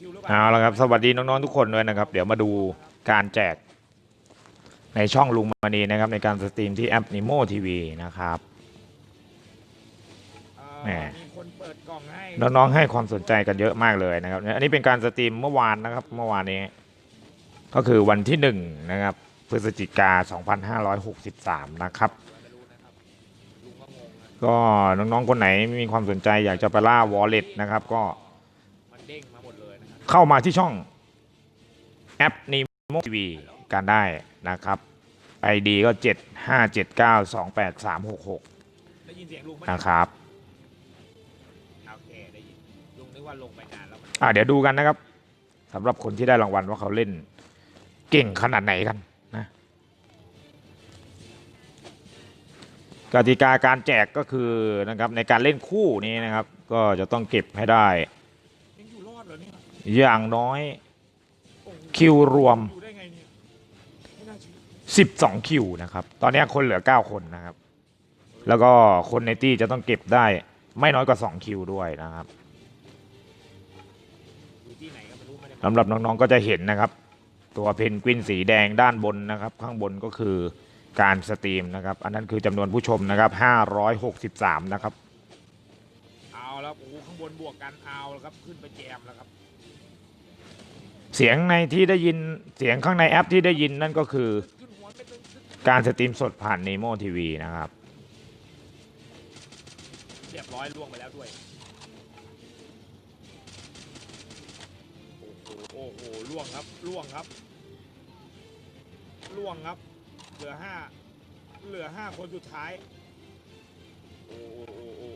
คิวหรือเปล่าเอาละครับ สวัสดีน้อง ๆ ทุกคนด้วยนะครับ เดี๋ยวมาดูการแจกในช่องลุงมณีนะครับ ในการสตรีมที่แอป Nimo TV นะครับเอ่อแหมมีคนเปิดกล่องให้น้อง ๆ ให้ความสนใจกันเยอะมากเลยนะครับ อันนี้เป็นการสตรีมเมื่อวานนะครับ เมื่อวานนี้ ก็คือวันที่หนึ่งนะครับ พฤศจิกา 2563 นะครับไม่รู้นะครับลุงก็งงนะก็น้องๆ คนไหนมีความสนใจอยากจะไปล่าวอลเล็ตนะครับ ก็ เลยนะครับเข้ามาที่ช่องแอป Nimo TV กันได้นะครับ ID ก็ 75792836ได้ยินเสียงลุงไหมนะครับโอเคได้ยินลุงนึกว่าลงไปนานแล้วมันอ่าเดี๋ยวดูกันนะครับสำหรับคนที่ได้รางวัลว่าเขาเล่นเก่งขนาดไหนกันนะกติกาการแจกก็คือนะครับในการเล่นคู่นี้นะครับ ก็จะต้องเก็บให้ได้ ยังอยู่รอดเหร อเนี่ยอย่างน้อยโอ้โหคิวรวมอยู่ได้ไงเนี่ยไม่น่าเชื่อ12 คิวนะครับ ตอนนี้คนเหลือ 9 คนนะครับ แล้วก็คนในตี้จะต้องเก็บได้ ไม่น้อยกว่า 2 คิวด้วยนะครับอยู่ที่ไหนก็ไม่รู้ไม่ได้สำหรับน้องๆก็จะเห็นนะครับ ตัวเพนกวินสีแดงด้านบนนะครับ ข้างบนก็คือการสตรีมนะครับ อันนั้นคือจำนวนผู้ชมนะครับ 563 นะครับ เอาแล้วโอ้โหข้างบนบวกกันเอาแล้วครับ ขึ้นไปแจมแล้วครับเสียงในที่ได้ยินเสียงข้างในแอปที่ได้ยินนั่นก็คือ การสตรีมสดผ่าน Nemo TV นะครับ เรียบร้อยล่วงไปแล้วด้วย โอ้โหโอ้โหล่วงครับล่วงครับล่วงครับ เหลือห้าเหลือห้าคนสุดท้าย โอ้โอ้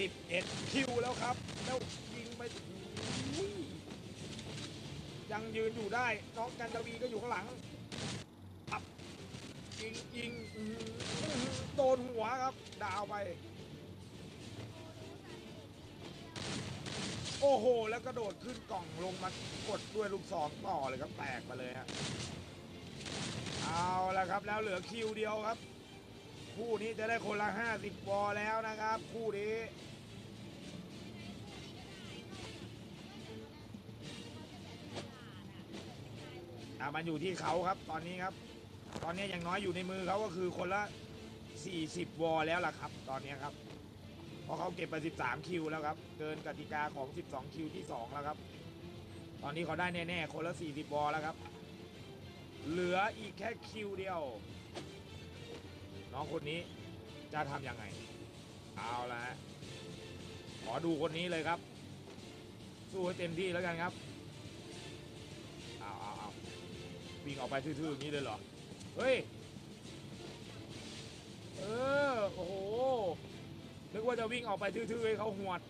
11 คิวแล้วครับ แล้วยิงไปยังยืนอยู่ได้ น้องกันตวีก็อยู่ข้างหลังอับยิงยิงโดนหัวครับ ดาวไป โอ้โห แล้วกระโดดขึ้นกล่องลงมากดด้วยลูกศรต่อเลยครับ แตกมาเลยฮะเอาละครับ แล้วเหลือคิวเดียวครับ คู่นี้จะได้คนละ 50วอลแล้วนะครับ คู่นี้อะมันอยู่ที่เขาครับตอนนี้ครับ ตอนนี้อยังน้อยอยู่ในมือเขาก็คือคนละ 40 วอลแล้วล่ะครับ ตอนนี้ครับเพราะเขาเก็บไป 13 คิวแล้วครับ เกินกติกาของ 12 คิวที่ 2 แล้วครับ ตอนนี้เขาได้แน่ๆคนละ 40 วอลแล้วครับ เหลืออีกแค่คิวเดียว น้องคนนี้จะทำยังไง เอาละฮะขอดูคนนี้เลยครับ สู้ให้เต็มที่แล้วกันครับเอาเอาเอาวิ่งออกไปทื่อๆอย่างนี้เลยเหรอ เฮ้ย เออ โอ้โห นึกว่าจะวิ่งออกไปทื่อๆให้เขาหวด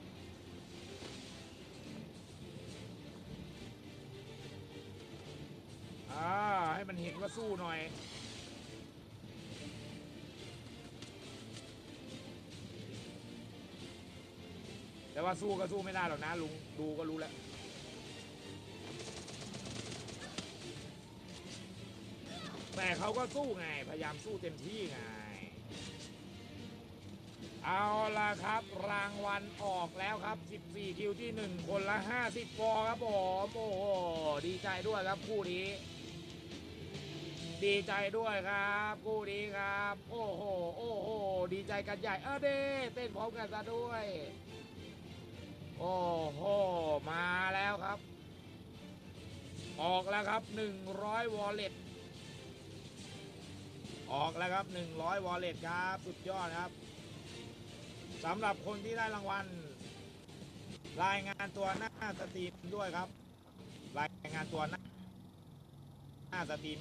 อ่าให้มันเห็นว่าสู้หน่อย แต่ว่าสู้ก็สู้ไม่ได้หรอกนะลุงดูก็รู้แล้วแต่เขาก็สู้ไง พยายามสู้เต็มที่ไง เอาละครับ รางวัลออกแล้วครับ 14 คิวที่ 1 คนละ 50ฟอครับผมโอ้โหดีใจด้วยครับคู่นี้ ดีใจด้วยครับคู่นี้ครับ โอ้โห โอ้โห ดีใจกันใหญ่ เออเด้เต้นพร้อมกันซะด้วย โอ้โห มาแล้วครับ ออกแล้วครับ 100 วอลเล็ตออกแล้วครับ 100 วอลเล็ตครับ สุดยอดครับสำหรับคนที่ได้รางวัล รายงานตัวหน้าสตรีมด้วยครับ รายงานตัวหน้าหน้าสตรีม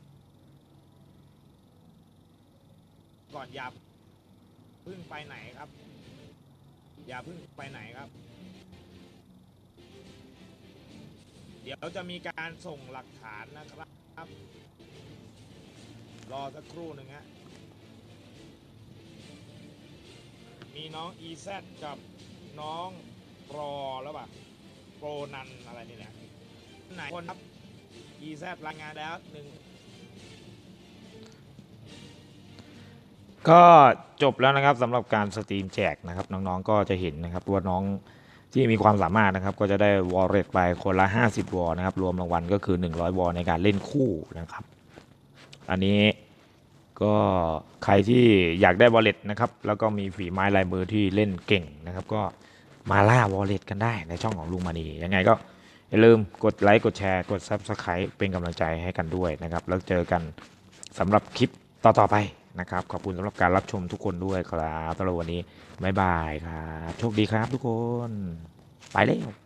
ก่อนอย่าพึ่งไปไหนครับ อย่าพึ่งไปไหนครับ เดี๋ยวจะมีการส่งหลักฐานนะครับ รอสักครู่หนึ่งฮะ มีน้อง EZ กับน้องรอแล้วป่ะโปรนันอะไรนี่แหละไหนคนครับอีแซดรายงานแล้วหนึ่งก็จบแล้วนะครับสำหรับการสตรีมแจกนะครับ น้องๆก็จะเห็นนะครับว่าน้อง ที่มีความสามารถนะครับก็จะได้วอลเล็ตไปคนละ 50 วอลนะครับ รวมรางวัลก็คือ 100 วอลในการเล่นคู่นะครับ อันนี้ก็ใครที่อยากได้วอลเล็ตนะครับ แล้วก็มีฝีไม้ลายมือที่เล่นเก่งนะครับ ก็มาล่าวอลเล็ตกันได้ในช่องของลุงมานียังไงก็อย่าลืมกดไลค์กดแชร์ กด Subscribe เป็นกำลังใจให้กันด้วยนะครับ แล้วเจอกันสำหรับคลิปต่อ ๆ ไป นะครับ ขอบคุณสำหรับการรับชมทุกคนด้วยครับสำหรับวันนี้บ๊ายบายครับ โชคดีครับทุกคน ไปแล้ว